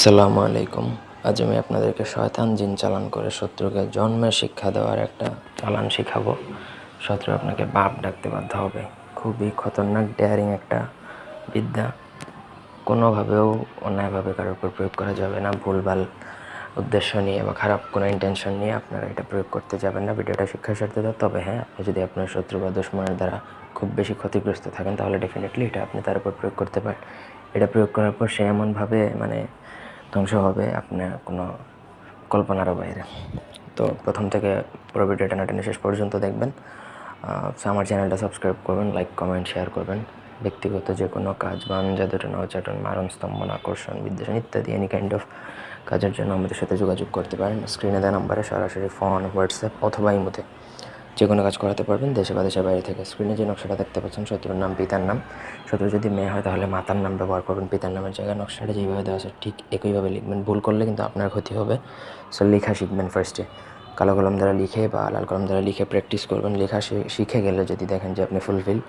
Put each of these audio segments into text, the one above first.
আসসালামু আলাইকুম। আজ আমি আপনাদেরকে শয়তান জিন চালান করে শত্রুকে জন্মের শিক্ষা দেওয়ার একটা চালান শিখাবো। শত্রু আপনাকে বাপ ডাকতে বাধ্য হবে। খুবই খতরনাক ডেয়ারিং একটা বিদ্যা। কোনোভাবেও অন্যায়ভাবে কারোর উপর প্রয়োগ করা যাবে না। ভুলভাল উদ্দেশ্য নিয়ে বা খারাপ কোনো ইন্টেনশন নিয়ে আপনারা এটা প্রয়োগ করতে যাবেন না। ভিডিওটা শিক্ষার স্বার্থে দাও। তবে হ্যাঁ আপনি যদি আপনার শত্রু বা দুশ্মনের দ্বারা খুব বেশি ক্ষতিগ্রস্ত থাকেন, তাহলে ডেফিনেটলি এটা আপনি তার উপর প্রয়োগ করতে পারেন। এটা প্রয়োগ করার পর সে এমনভাবে মানে ধ্বংস হবে আপনার কোনো কল্পনারও বাইরে। তো প্রথম থেকে পুরো ভিডিওটা না টেনে শেষ পর্যন্ত দেখবেন। আমার চ্যানেলটা সাবস্ক্রাইব করবেন লাইক কমেন্ট শেয়ার করবেন। ব্যক্তিগত যে কোনো কাজ বান জাদুটন অচাটন মারণ স্তম্ভন আকর্ষণ, বিদ্বেষণ ইত্যাদি এনি কাইন্ড অফ কাজের জন্য আমাদের সাথে যোগাযোগ করতে পারেন। স্ক্রিনে দেওয়া নাম্বারে সরাসরি ফোন হোয়াটসঅ্যাপ অথবা ইমোতে যে কোনো কাজ করাতে পারবেন, দেশে বা দেশের বাইরে থেকে। স্ক্রিনে যে নকশাটা দেখতে পাচ্ছেন, শত্রুর নাম, পিতার নাম। শত্রু যদি মেয়ে হয়, তাহলে মাতার নাম ব্যবহার করবেন, পিতার নামের জায়গায়। নকশাটা যেভাবে দেওয়া আছে, ঠিক একইভাবে লিখবেন। ভুল করলে কিন্তু আপনার ক্ষতি হবে। সো লেখা শিখবেন ফার্স্টে কালো কলম দ্বারা লিখে বা লাল কলম দ্বারা লিখে প্র্যাকটিস করবেন। লেখা শিখে গেলে যদি দেখেন যে আপনি ফুলফিল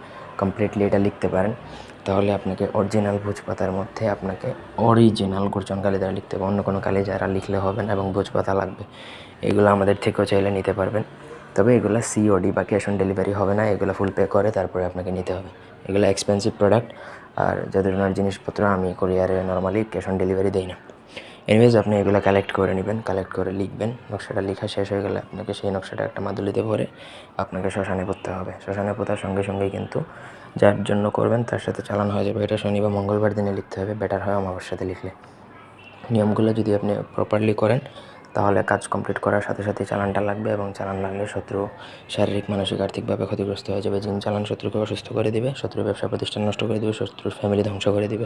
কমপ্লিটলি এটা লিখতে পারেন, তাহলে আপনাকে অরিজিনাল ভোজপাতার মধ্যে আপনাকে অরিজিনাল গুরচন কালি দ্বারা লিখতে হবে। অন্য কোনো কালি যারা লিখলে হবে না এবং ভোজপাতা লাগবে, এগুলো আমাদের থেকেও চাইলে নিতে পারবেন। তবে এগুলো সিওডি বা ক্যাশ অন ডেলিভারি হবে না, এগুলো ফুল পে করে, তারপরে আপনাকে নিতে হবে। এগুলো এক্সপেন্সিভ প্রোডাক্ট আর যাদের ওনার জিনিসপত্র আমি কোরিয়ারে নর্মালি ক্যাশ অন ডেলিভারি দিই না। এনিওয়েজ আপনি এগুলো কালেক্ট করে নেবেন কালেক্ট করে লিখবেন, নকশাটা লেখা শেষ হয়ে গেলে আপনাকে সেই নকশাটা একটা মাদুলিতে ভরে আপনাকে শ্মশানে পড়তে হবে। শ্মশানে পোতার সঙ্গে সঙ্গে কিন্তু যার জন্য করবেন, তার সাথে চালান হয়ে যাবে। এটা শনি বা মঙ্গলবার দিনে লিখতে হবে বেটার হয় অমাবস্যাতে লিখলে। নিয়মগুলো যদি আপনি প্রপারলি করেন তাহলে কাজ কমপ্লিট করার সাথে সাথে চালানটা লাগবে এবং চালান লাগলে শত্রু শারীরিক, মানসিক, আর্থিকভাবে ক্ষতিগ্রস্ত হয়ে যাবে। জিন চালান শত্রুকে অসুস্থ করে দিবে শত্রুর ব্যবসা প্রতিষ্ঠান নষ্ট করে দিবে, শত্রুর ফ্যামিলি ধ্বংস করে দিবে।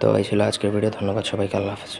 তো এই ছিল আজকের ভিডিও ধন্যবাদ সবাইকে, আল্লাহ হাফেজ।